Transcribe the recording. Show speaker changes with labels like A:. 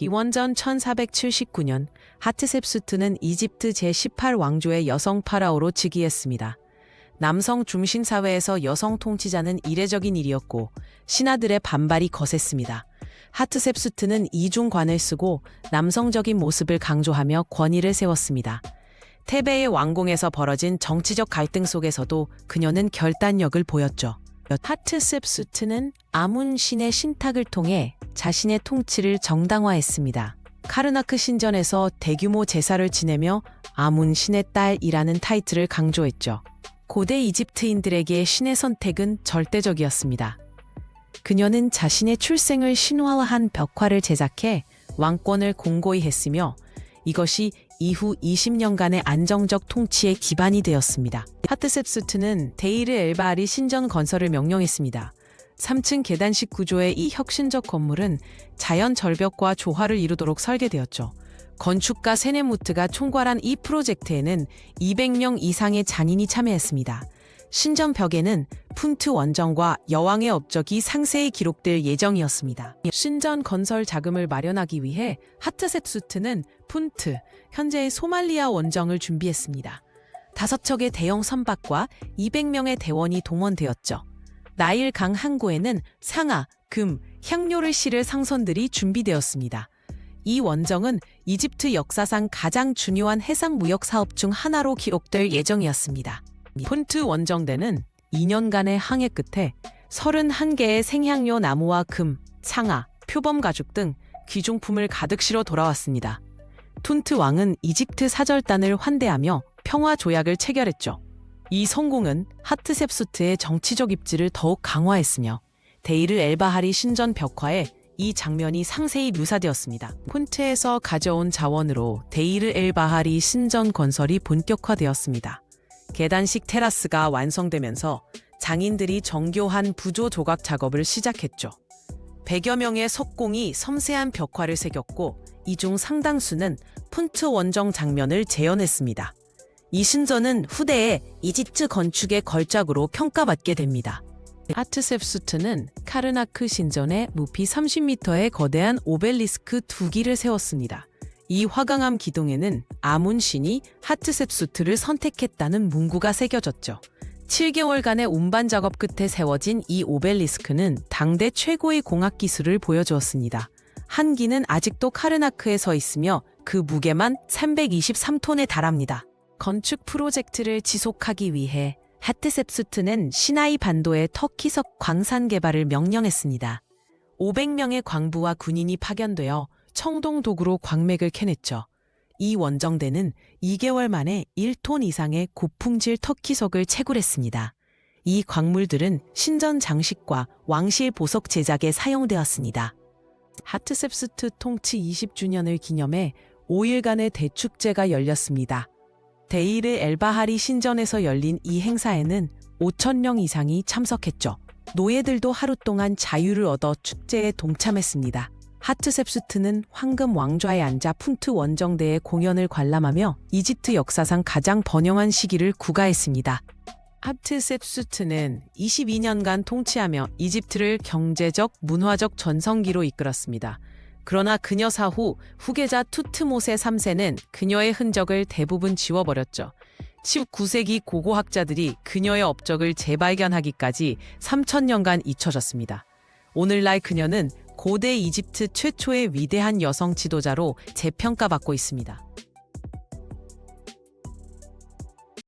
A: 기원전 1479년 하트셉수트는 이집트 제18왕조의 여성 파라오로 즉위했습니다. 남성 중심 사회에서 여성 통치자는 이례적인 일이었고 신하들의 반발이 거셌습니다. 하트셉수트는 이중관을 쓰고 남성적인 모습을 강조하며 권위를 세웠습니다. 테베의 왕궁에서 벌어진 정치적 갈등 속에서도 그녀는 결단력을 보였죠. 하트셉수트는 아문 신의 신탁을 통해 자신의 통치를 정당화했습니다. 카르나크 신전에서 대규모 제사를 지내며 아문 신의 딸이라는 타이틀을 강조했죠. 고대 이집트인들에게 신의 선택은 절대적이었습니다. 그녀는 자신의 출생을 신화화한 벽화를 제작해 왕권을 공고히 했으며 이것이 이후 20년간의 안정적 통치의 기반이 되었습니다. 하트셉수트는 데이르 엘바알이 신전 건설을 명령했습니다. 3층 계단식 구조의 이 혁신적 건물은 자연 절벽과 조화를 이루도록 설계되었죠. 건축가 세네무트가 총괄한 이 프로젝트에는 200명 이상의 잔인이 참여했습니다. 신전 벽에는 푼트 원정과 여왕의 업적이 상세히 기록될 예정이었습니다. 신전 건설 자금을 마련하기 위해 하트셉수트는 푼트, 현재의 소말리아 원정을 준비했습니다. 다섯 척의 대형 선박과 200명의 대원이 동원되었죠. 나일 강 항구에는 상아, 금, 향료를 실을 상선들이 준비되었습니다. 이 원정은 이집트 역사상 가장 중요한 해상 무역 사업 중 하나로 기록될 예정이었습니다. 폰트 원정대는 2년간의 항해 끝에 31개의 생향료 나무와 금, 상아, 표범 가죽 등 귀중품을 가득 실어 돌아왔습니다. 툰트 왕은 이집트 사절단을 환대하며 평화 조약을 체결했죠. 이 성공은 하트셉수트의 정치적 입지를 더욱 강화했으며 데이르 엘바하리 신전 벽화에 이 장면이 상세히 묘사되었습니다. 폰트에서 가져온 자원으로 데이르 엘바하리 신전 건설이 본격화되었습니다. 계단식 테라스가 완성되면서 장인들이 정교한 부조 조각 작업을 시작했죠. 100여 명의 석공이 섬세한 벽화를 새겼고 이 중 상당수는 푼트 원정 장면을 재현했습니다. 이 신전은 후대에 이집트 건축의 걸작으로 평가받게 됩니다. 하트셉수트는 카르나크 신전에 높이 30m의 거대한 오벨리스크 두 기를 세웠습니다. 이 화강암 기둥에는 아문 신이 하트셉수트를 선택했다는 문구가 새겨졌죠. 7개월간의 운반 작업 끝에 세워진 이 오벨리스크는 당대 최고의 공학 기술을 보여주었습니다. 한 기는 아직도 카르나크에 서 있으며 그 무게만 323톤에 달합니다. 건축 프로젝트를 지속하기 위해 하트셉수트는 시나이 반도의 터키석 광산 개발을 명령했습니다. 500명의 광부와 군인이 파견되어 청동 도구로 광맥을 캐냈죠. 이 원정대는 2개월 만에 1톤 이상의 고품질 터키석을 채굴했습니다. 이 광물들은 신전 장식과 왕실 보석 제작에 사용되었습니다. 하트셉스트 통치 20주년을 기념해 5일간의 대축제가 열렸습니다. 데이르 엘바하리 신전에서 열린 이 행사에는 5천명 이상이 참석했죠. 노예들도 하루 동안 자유를 얻어 축제에 동참했습니다. 하트셉수트는 황금 왕좌에 앉아 푼트 원정대의 공연을 관람하며 이집트 역사상 가장 번영한 시기를 구가했습니다. 하트셉수트는 22년간 통치하며 이집트를 경제적, 문화적 전성기로 이끌었습니다. 그러나 그녀 사후 후계자 투트모세 3세는 그녀의 흔적을 대부분 지워버렸죠. 19세기 고고학자들이 그녀의 업적을 재발견하기까지 3천년간 잊혀졌습니다. 오늘날 그녀는 고대 이집트 최초의 위대한 여성 지도자로 재평가받고 있습니다.